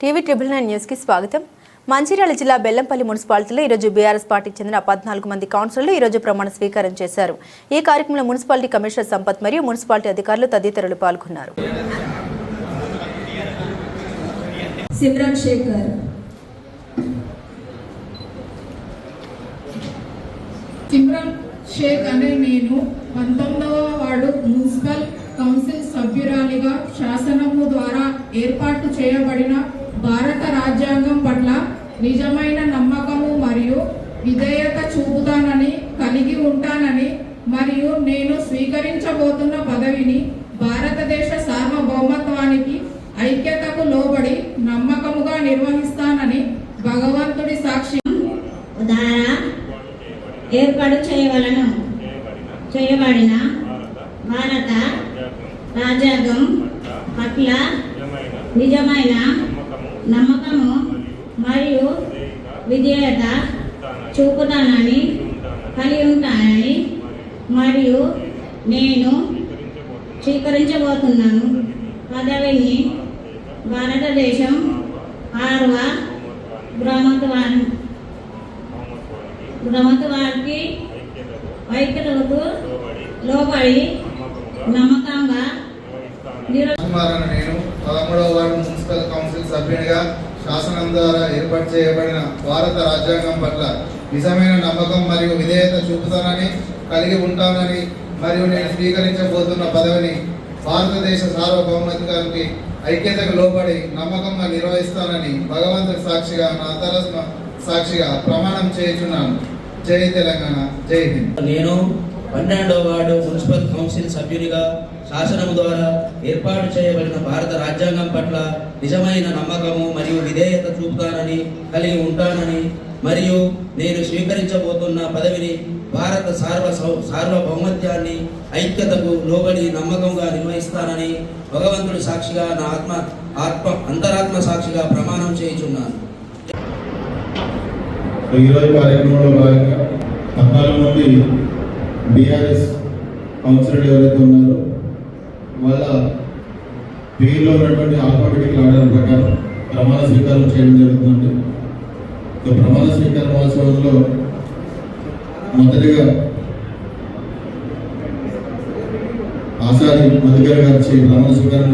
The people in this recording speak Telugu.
టీవీ ట్రిబుల్ నైన్ న్యూస్కి స్వాగతం. మంచిర్యాల జిల్లా బెల్లంపల్లి మున్సిపాలిటీలో ఈరోజు బీఆర్ఎస్ పార్టీకి చెందిన పద్నాలుగు మంది కౌన్సిలర్లు ఈరోజు ప్రమాణ స్వీకారం చేశారు. ఈ కార్యక్రమంలో మున్సిపాలిటీ కమిషనర్ సంపత్ మరియు మున్సిపాలిటీ అధికారులు తదితరులు పాల్గొన్నారు. శేఖర్. షేక్ అనే నేను పంతొమ్మిదవ వార్డు మున్సిపల్ కౌన్సిల్ సభ్యురాలిగా శాసనము ద్వారా ఏర్పాటు చేయబడిన నిజమైన నమ్మకము మరియు విధేయత చూపుతానని కలిగి ఉంటానని మరియు నేను స్వీకరించబోతున్న పదవిని భారతదేశ సార్వభౌమత్వానికి ఐక్యతకు లోబడి నమ్మకముగా నిర్వహిస్తానని భగవంతుడి సాక్షి. ద్వారా ఏర్పాటు చేయవలను. చేయబడిన భారత రాజ్యాంగం పట్ల నిజమైన నమ్మకము మరియు విధేయత చూపుతానని కలిగి ఉంటానని మరియు నేను స్వీకరించబోతున్నాను. పదవిని భారతదేశం ఆరవ బ్రహ్మత్వాన్ని బ్రహ్మత్వానికి వైఖరులకు లోబడి నమ్మకంగా నేను పదమూడవ వార్డు మున్సిపల్ కౌన్సిల్ సభ్యునిగా శాసనం ద్వారా ఏర్పాటు చేయబడిన భారత రాజ్యాంగం పట్ల నిజమైన నమ్మకం మరియు విధేయత చూపుతానని కలిగి ఉంటానని మరియు నేను స్వీకరించబోతున్న పదవిని భారతదేశ సార్వభౌమత్వానికి ఐక్యతకు లోబడి నమ్మకంగా నిర్వహిస్తానని భగవంతుడి సాక్షిగా నా అంతరాత్మ సాక్షిగా ప్రమాణం చేయుచున్నాను. జై తెలంగాణ జై హింద్. నేను పన్నెండో వార్డు మున్సిపల్ కౌన్సిల్ సభ్యునిగా శాసనం ద్వారా ఏర్పాటు చేయబడిన భారత రాజ్యాంగం పట్ల నిజమైన నమ్మకము మరియు విధేయత చూపుతానని కలిగి ఉంటానని మరియు నేను స్వీకరించబోతున్న పదవిని భారత సార్వ సార్వభౌమత్యాన్ని ఐక్యతకు లోబడి నమ్మకంగా నిర్వహిస్తానని భగవంతుడి సాక్షిగా నా ఆత్మ ఆత్మ అంతరాత్మ సాక్షిగా ప్రమాణం చేయుచున్నాను. ఈరోజు కార్యక్రమంలో భాగంగా పద్నాలుగు మంది బీఆర్ఎస్ కౌన్సిలర్ ఎవరైతే ఉన్నారో వాళ్ళ పేరులో ఉన్నటువంటి ఆల్ఫాబెటిక్ ఆర్డర్ ప్రకారం ప్రమాణ స్వీకారం చేయడం జరుగుతుంది సో ప్రమాణ స్వీకార మహోత్సవంలో మొదటిగా ఆచార్య మధుకర్ గారి ప్రమాణ స్వీకారం